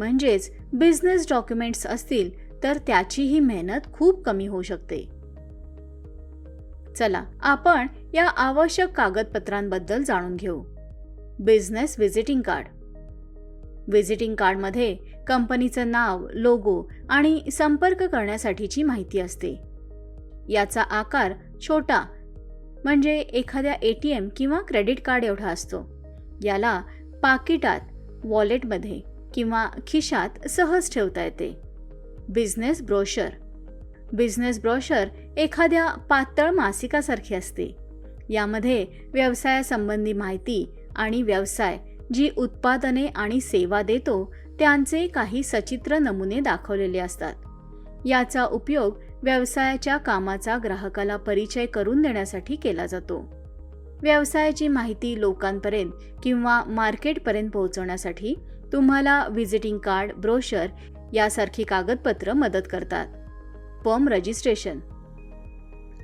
म्हणजेच business documents असतील तर त्याचीही मेहनत खूप कमी होऊ शकते. चला आपण या आवश्यक कागदपत्रांबद्दल जाणून घेऊ. बिझनेस व्हिजिटिंग कार्ड व्हिजिटिंग कार्डमध्ये कंपनीचं नाव लोगो आणि संपर्क करण्यासाठीची माहिती असते. याचा आकार छोटा म्हणजे एखाद्या ए टी एम किंवा क्रेडिट कार्ड एवढा असतो. याला पाकिटात वॉलेटमध्ये किंवा खिशात सहज ठेवता येते. बिझनेस ब्रोशर बिझनेस ब्रोशर एखाद्या पातळ मासिकासारखी असते. यामध्ये व्यवसायासंबंधी माहिती आणि व्यवसाय जी उत्पादने आणि सेवा देतो त्यांचे काही सचित्र नमुने दाखवलेले असतात. याचा उपयोग व्यवसायाच्या कामाचा ग्राहकाला परिचय करून देण्यासाठी केला जातो. व्यवसायाची माहिती लोकांपर्यंत किंवा मार्केटपर्यंत पोहोचवण्यासाठी तुम्हाला व्हिजिटिंग कार्ड ब्रोशर यासारखी कागदपत्र मदत करतात. Firm registration.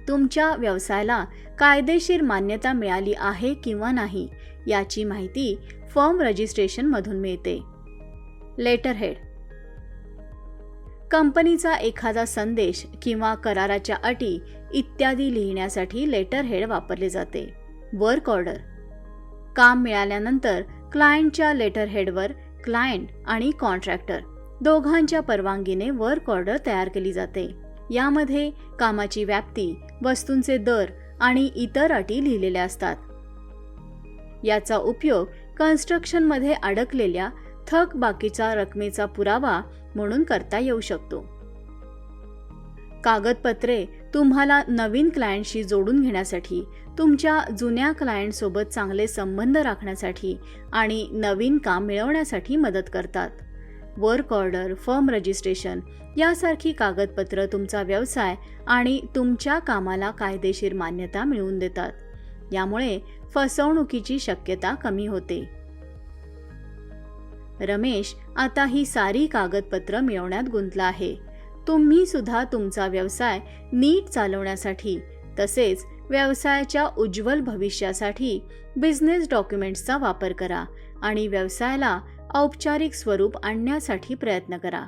तुमच्या व्यवसायाला कायदेशीर मान्यता मिळाली आहे किंवा नाही याची माहिती फर्म रजिस्ट्रेशनमधून मिळते. लेटरहेड. कंपनीचा एखादा संदेश किंवा कराराच्या अटी इत्यादी लिहिण्यासाठी लेटरहेड वापरले जाते. Work order. काम मिळाल्यानंतर क्लायंटच्या लेटरहेडवर क्लायंट आणि कॉन्ट्रॅक्टर दोघांच्या परवानगीने वर्क ऑर्डर तयार केली जाते. यामध्ये कामाची व्याप्ती वस्तूंचे दर आणि इतर अटी लिहिलेल्या असतात. याचा उपयोग कन्स्ट्रक्शनमध्ये अडकलेल्या थक बाकीचा रकमेचा पुरावा म्हणून करता येऊ शकतो. कागदपत्रे तुम्हाला नवीन क्लायंटशी जोडून घेण्यासाठी तुमच्या जुन्या क्लायंटसोबत चांगले संबंध राखण्यासाठी आणि नवीन काम मिळवण्यासाठी मदत करतात. वर्क ऑर्डर फर्म रजिस्ट्रेशन यासारखी कागदपत्र तुमचा व्यवसाय आणि तुमच्या कामाला कायदेशीर मान्यता मिळवून देतात. यामुळे फसवणुकीची शक्यता कमी होते. रमेश आता ही सारी कागदपत्र मिळवण्यात गुंतला आहे. तुम्ही सुद्धा तुमचा व्यवसाय नीट चालवण्यासाठी तसेच व्यवसायाच्या उज्ज्वल भविष्यासाठी बिझनेस डॉक्युमेंट्सचा वापर करा आणि व्यवसायाला औपचारिक स्वरूप आणण्यासाठी प्रयत्न करा.